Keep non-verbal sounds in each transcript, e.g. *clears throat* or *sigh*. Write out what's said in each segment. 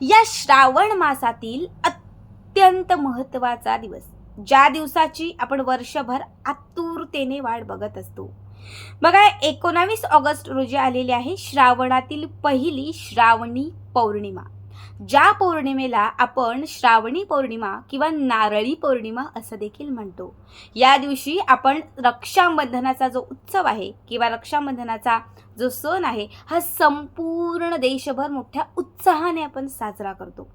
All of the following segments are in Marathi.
या श्रावण मासातील अत्यंत महत्त्वाचा दिवस. ज्या दिवसाची आपण वर्षभर आतुरतेने वाट बघत असतो. बघा एकोणावीस ऑगस्ट रोजी आलेली आहे श्रावणातील पहिली श्रावणी पौर्णिमा. ज्या पौर्णिमेला आपण श्रावणी पौर्णिमा किंवा नारळी पौर्णिमा असं देखील म्हणतो. या दिवशी आपण रक्षाबंधनाचा जो उत्सव आहे किंवा रक्षाबंधनाचा जो सण आहे हा संपूर्ण देशभर मोठ्या उत्साहाने आपण साजरा करतो.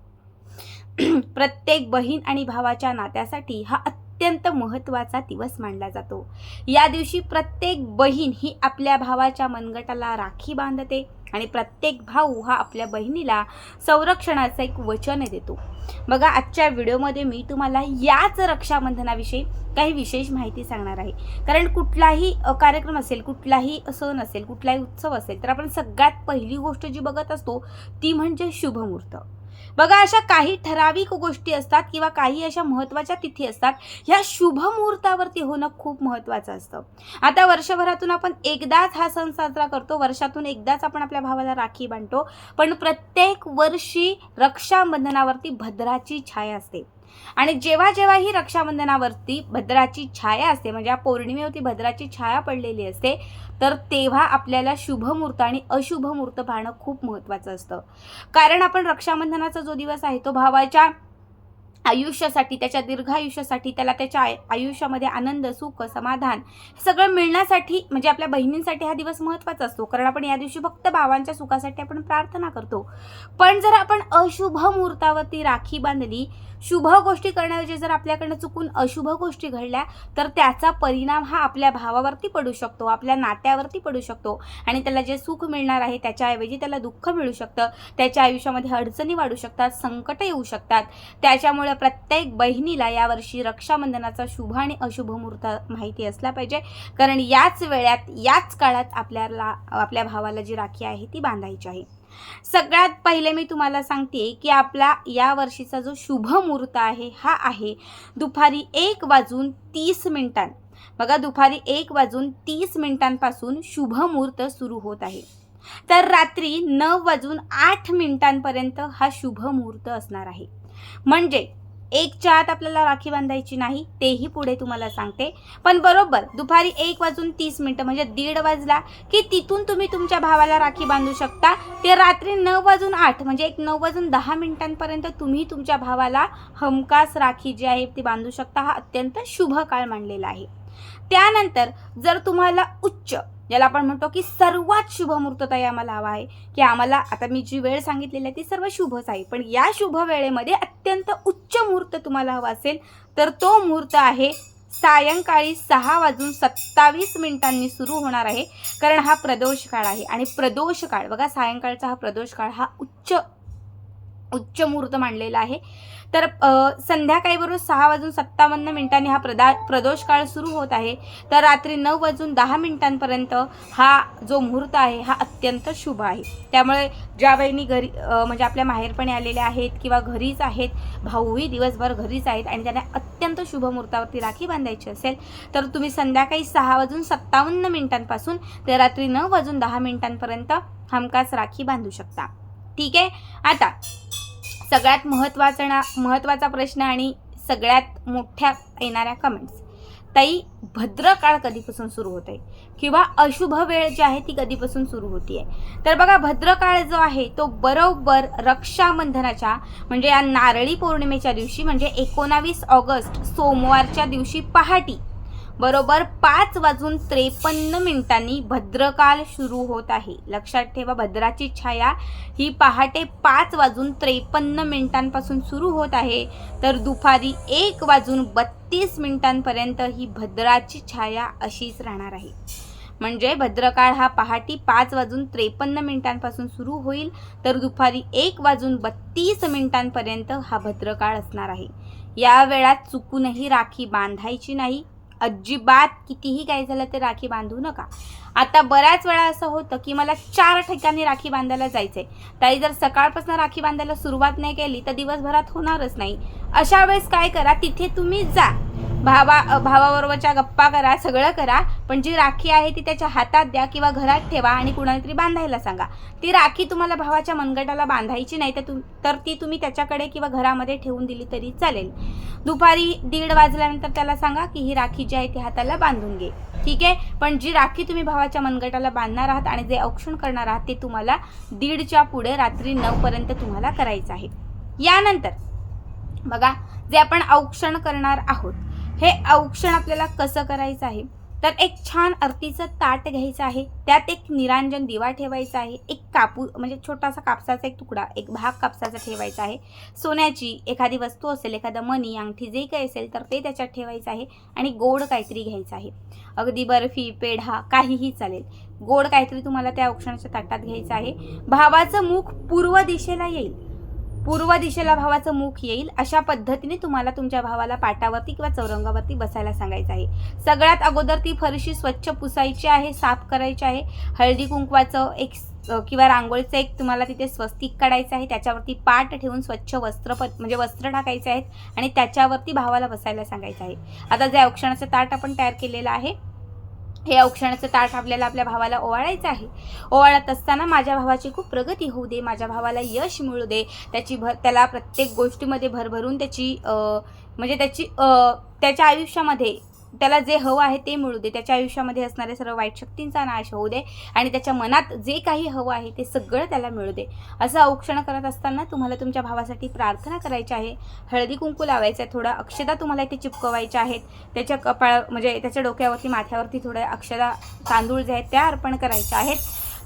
*clears throat* प्रत्येक बहीण आणि भावाच्या नात्यासाठी हा अत्यंत महत्त्वाचा दिवस मानला जातो. या दिवशी प्रत्येक बहीण ही आपल्या भावाच्या मनगटाला राखी बांधते. आणि प्रत्येक भाऊ हा आपल्या बहिणीला संरक्षणाचं एक वचन देतो. बघा आजच्या व्हिडिओमध्ये मी तुम्हाला याच रक्षाबंधनाविषयी काही विशेष माहिती सांगणार आहे. कारण कुठलाही कार्यक्रम असेल कुठलाही सण असेल कुठलाही उत्सव असेल तर आपण सगळ्यात पहिली गोष्ट जी बघत असतो ती म्हणजे शुभमुहूर्त. बघा अशा काही ठराविक गोष्टी असतात किंवा काही अशा महत्त्वाच्या तिथी असतात ह्या शुभ मुहूर्तावरती होणं खूप महत्त्वाचं असतं. आता वर्षभरातून आपण एकदाच हा सण साजरा करतो वर्षातून एकदाच आपण आपल्या भावाला राखी बांधतो पण प्रत्येक वर्षी रक्षाबंधनावरती भद्राची छाया असते. आणि जेव्हा जेव्हा ही रक्षाबंधनावरती भद्राची छाया असते म्हणजे या पौर्णिमेवरती भद्राची छाया पडलेली असते तर तेव्हा आपल्याला शुभ मुहूर्त आणि अशुभ मुहूर्त पाहणं खूप महत्त्वाचं असतं. कारण आपण रक्षाबंधनाचा जो दिवस आहे तो भावाच्या आयुष्यासाठी त्याच्या दीर्घ आयुष्यासाठी त्याला त्याच्या आय- आयुष्यामध्ये आनंद सुख समाधान सगळं मिळण्यासाठी म्हणजे आपल्या बहिणींसाठी हा दिवस महत्त्वाचा असतो. कारण आपण या दिवशी फक्त भावांच्या सुखासाठी आपण प्रार्थना करतो. पण जर आपण अशुभ मुहूर्तावरती राखी बांधली शुभ गोष्टी करण्याऐवजी जर आपल्याकडनं चुकून अशुभ गोष्टी घडल्या तर त्याचा परिणाम हा आपल्या भावावरती पडू शकतो आपल्या नात्यावरती पडू शकतो. आणि त्याला जे सुख मिळणार आहे त्याच्याऐवजी त्याला दुःख मिळू शकतं. त्याच्या आयुष्यामध्ये अडचणी वाढू शकतात संकट येऊ शकतात. त्याच्यामुळे प्रत्येक बहिणीला यावर्षी रक्षाबंधनाचा शुभ आणि अशुभ मुहूर्त माहिती असला पाहिजे. कारण याच वेळात याच काळात आपल्याला आपल्या भावाला जी राखी आहे ती बांधायची आहे. सगळ्यात पहिले मी तुम्हाला सांगते की आपला या वर्षीचा जो शुभ मुहूर्त आहे हा आहे दुपारी एक वाजून तीस मिनिटां. बघा दुपारी एक वाजून तीस मिनिटांपासून शुभ मुहूर्त सुरू होत आहे. तर रात्री नऊ वाजून आठ मिनिटांपर्यंत हा शुभ मुहूर्त असणार आहे. म्हणजे एक चहात आपल्याला राखी बांधायची नाही तेही पुढे तुम्हाला सांगते. पण बरोबर दुपारी एक वाजून तीस मिनटं म्हणजे दीड वाजला की तिथून तुम्ही तुमच्या भावाला राखी बांधू शकता. ते रात्री नऊ वाजून आठ म्हणजे एक नऊ वाजून दहा मिनिटांपर्यंत तुम्ही तुमच्या भावाला हमखास राखी जी आहे ती बांधू शकता. हा अत्यंत शुभ काळ मानलेला आहे. त्यानंतर जर तुम्हाला उच्च ज्याला आपण म्हणतो की सर्वात शुभ मुहूर्तताई आम्हाला हवा आहे. की आम्हाला आता मी जी वेळ सांगितलेली आहे ती सर्व शुभच आहे. पण या शुभ वेळेमध्ये अत्यंत उच्च मुहूर्त तुम्हाला हवा असेल तर तो मुहूर्त आहे सायंकाळी सहा वाजून सत्तावीस मिनिटांनी सुरू होणार आहे. कारण हा प्रदोष काळ आहे. आणि प्रदोष काळ बघा सायंकाळचा हा प्रदोष काळ हा उच्च उच्च मुहूर्त मांडलेला आहे. तर संध्याकाळीवरून संध्याकाळी बरोबर सहा वाजून सत्तावन्न मिनिटांनी हा प्रदा प्रदोष काळ सुरू होत आहे. तर रात्री नऊ वाजून दहा मिनिटांपर्यंत हा जो मुहूर्त आहे हा अत्यंत शुभ आहे. त्यामुळे ज्या बहिणी घरी म्हणजे आपल्या माहेरपणे आलेल्या आहेत किंवा घरीच आहेत भाऊही दिवसभर घरीच आहेत आणि त्यांना अत्यंत शुभ मुहूर्तावरती राखी बांधायची असेल तर तुम्ही संध्याकाळी सहा वाजून सत्तावन्न मिनिटांपासून ते रात्री नऊ वाजून दहा मिनिटांपर्यंत हमखास राखी बांधू शकता. ठीक आहे? आता सगळ्यात महत्त्वाचा ना महत्त्वाचा प्रश्न आणि सगळ्यात मोठ्या येणाऱ्या कमेंट्स ताई भद्रकाळ कधीपासून सुरू होत आहे किंवा अशुभ वेळ जी आहे ती कधीपासून सुरू होती आहे तर बघा भद्रकाळ जो आहे तो बरोबर रक्षाबंधनाच्या म्हणजे या नारळी पौर्णिमेच्या दिवशी म्हणजे एकोणावीस ऑगस्ट सोमवारच्या दिवशी पहाटी. बरोबर पाच वाजून त्रेपन्न मिनिटांनी भद्रकाल सुरू होत आहे. लक्षात ठेवा भद्राची छाया ही पहाटे पाच वाजून त्रेपन्न मिनिटांपासून सुरू होत आहे. तर दुपारी एक वाजून बत्तीस मिनिटांपर्यंत ही भद्राची छाया अशीच राहणार आहे. म्हणजे भद्रकाळ हा पहाटे पाच वाजून त्रेपन्न मिनिटांपासून सुरू होईल. तर दुपारी एक वाजून बत्तीस मिनिटांपर्यंत हा भद्रकाळ असणार आहे. या वेळात चुकूनही राखी बांधायची नाही. अजिबात कितीही काय झालं तर राखी बांधू नका. आता बऱ्याच वेळा असं होतं की मला चार ठिकाणी राखी बांधायला जायचंय. ताई जर सकाळपासून राखी बांधायला सुरुवात नाही केली तर दिवसभरात होणारच नाही. अशा वेळेस काय करा तिथे तुम्ही जा. भावा भावाबरोबरच्या गप्पा करा सगळं करा पण जी राखी आहे ती त्याच्या हातात द्या किंवा घरात ठेवा आणि कुणाला तरी बांधायला सांगा. ती राखी तुम्हाला भावाच्या मनगटाला बांधायची नाही तर तुम तर ती तुम्ही त्याच्याकडे किंवा घरामध्ये ठेवून दिली तरी चालेल. दुपारी दीड वाजल्यानंतर त्याला सांगा की ही राखी जी आहे ती हाताला बांधून घे. ठीक आहे? पण जी राखी तुम्ही भावाच्या मनगटाला बांधणार आहात आणि जे औक्षण करणार आहात ते तुम्हाला दीडच्या पुढे रात्री नऊपर्यंत तुम्हाला करायचं आहे. यानंतर बघा जे आपण औक्षण करणार आहोत हे औक्षण आपल्याला कसं करायचं आहे? तर एक छान आरतीचं ताट घ्यायचं आहे. त्यात एक निरांजन दिवा ठेवायचा आहे. एक कापू म्हणजे छोटासा कापसाचा एक तुकडा एक भाग कापसाचा ठेवायचा आहे. सोन्याची एखादी वस्तू असेल एखादं मणी अंगठी जे काही असेल तर ते त्याच्यात ठेवायचं आहे आणि गोड काहीतरी घ्यायचं आहे. अगदी बर्फी पेढा काहीही चालेल. गोड काहीतरी तुम्हाला त्या औक्षणाच्या ताटात घ्यायचं आहे. भावाचं मुख पूर्व दिशेला येईल. पूर्व दिशेला भावाचं मुख येईल अशा पद्धतीने तुम्हाला तुमच्या भावाला पाटावरती किंवा चौरंगावरती बसायला सांगायचं आहे. सगळ्यात अगोदर ती फरशी स्वच्छ पुसायची आहे साफ करायची आहे. हळदी कुंकवाचं एक किंवा रांगोळीचं एक तुम्हाला तिथे स्वस्तिक काढायचं आहे. त्याच्यावरती पाट ठेवून स्वच्छ वस्त्र प म्हणजे वस्त्र टाकायचे आहेत आणि त्याच्यावरती भावाला बसायला सांगायचं आहे. आता जे औक्षणाचं ताट आपण तयार केलेलं आहे हे औक्षणाचं ताट आपल्याला आपल्या भावाला ओवाळायचं आहे. ओवाळत असताना माझ्या भावाची खूप प्रगती होऊ दे माझ्या भावाला यश मिळू दे. त्याची भर त्याला प्रत्येक गोष्टीमध्ये भरभरून त्याची म्हणजे त्याची त्याच्या आयुष्यामध्ये त्याला जे हवं आहे ते मिळू दे. त्याच्या आयुष्यामध्ये असणाऱ्या सर्व वाईट शक्तींचा नाश होऊ दे आणि त्याच्या मनात जे काही हवं आहे ते सगळं त्याला मिळू दे. असं औक्षण करत असताना तुम्हाला तुमच्या भावासाठी प्रार्थना करायची आहे. हळदी कुंकू लावायचं आहे थोडा. अक्षदा तुम्हाला इथे चिपकवायच्या आहेत. त्याच्या कपाळ म्हणजे त्याच्या डोक्यावरती माथ्यावरती थोड्या अक्षदा तांदूळ जे आहेत त्या अर्पण करायच्या आहेत.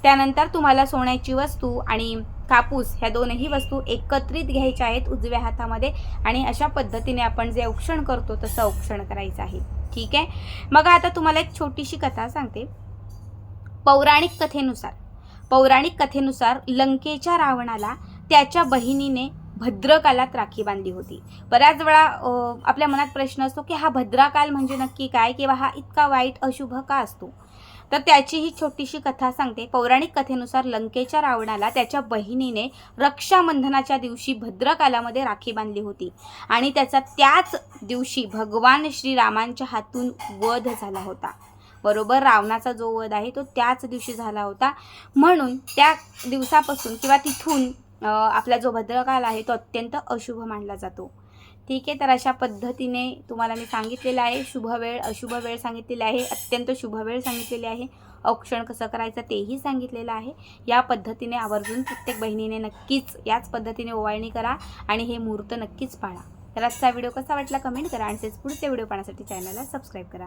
त्यानंतर तुम्हाला सोन्याची वस्तू आणि कापूस ह्या दोनही वस्तू एकत्रित घ्यायच्या आहेत उजव्या हातामध्ये आणि अशा पद्धतीने आपण जे औक्षण करतो तसं औक्षण करायचं आहे. ठीक आहे? मग आता तुम्हाला एक छोटीशी कथा सांगते. पौराणिक कथेनुसार. पौराणिक कथेनुसार लंकेच्या रावणाला त्याच्या बहिणीने भद्रकालात राखी बांधली होती. बऱ्याच वेळा आपल्या मनात प्रश्न असतो की हा भद्राकाल म्हणजे नक्की काय? किंवा हा इतका वाईट अशुभ का असतो? तर त्याची ही छोटीशी कथा सांगते. पौराणिक कथेनुसार लंकेच्या रावणाला त्याच्या बहिणीने रक्षाबंधनाच्या दिवशी भद्रकालामध्ये राखी बांधली होती. आणि त्याचा त्याच दिवशी भगवान श्रीरामांच्या हातून वध झाला होता. बरोबर रावणाचा जो वध आहे तो त्याच दिवशी झाला होता. म्हणून त्या दिवसापासून किंवा तिथून आपला जो भद्रकाल आहे तो अत्यंत अशुभ मानला जातो. ठीक आहे तर अशा पद्धतीने तुम्हाला मी सांगितलेलं आहे. शुभ वेळ अशुभ वेळ सांगितलेली आहे अत्यंत शुभ वेळ सांगितलेली आहे. औक्षण कसं करायचं तेही सांगितलेलं आहे. या पद्धतीने आवर्जून प्रत्येक बहिणीने नक्कीच याच पद्धतीने ओवाळणी करा आणि हे मुहूर्त नक्कीच पाळा. तर आजचा व्हिडिओ कसा वाटला कमेंट करा आणि तेच पुढचे व्हिडिओ पाहण्यासाठी चॅनलला सबस्क्राईब करा.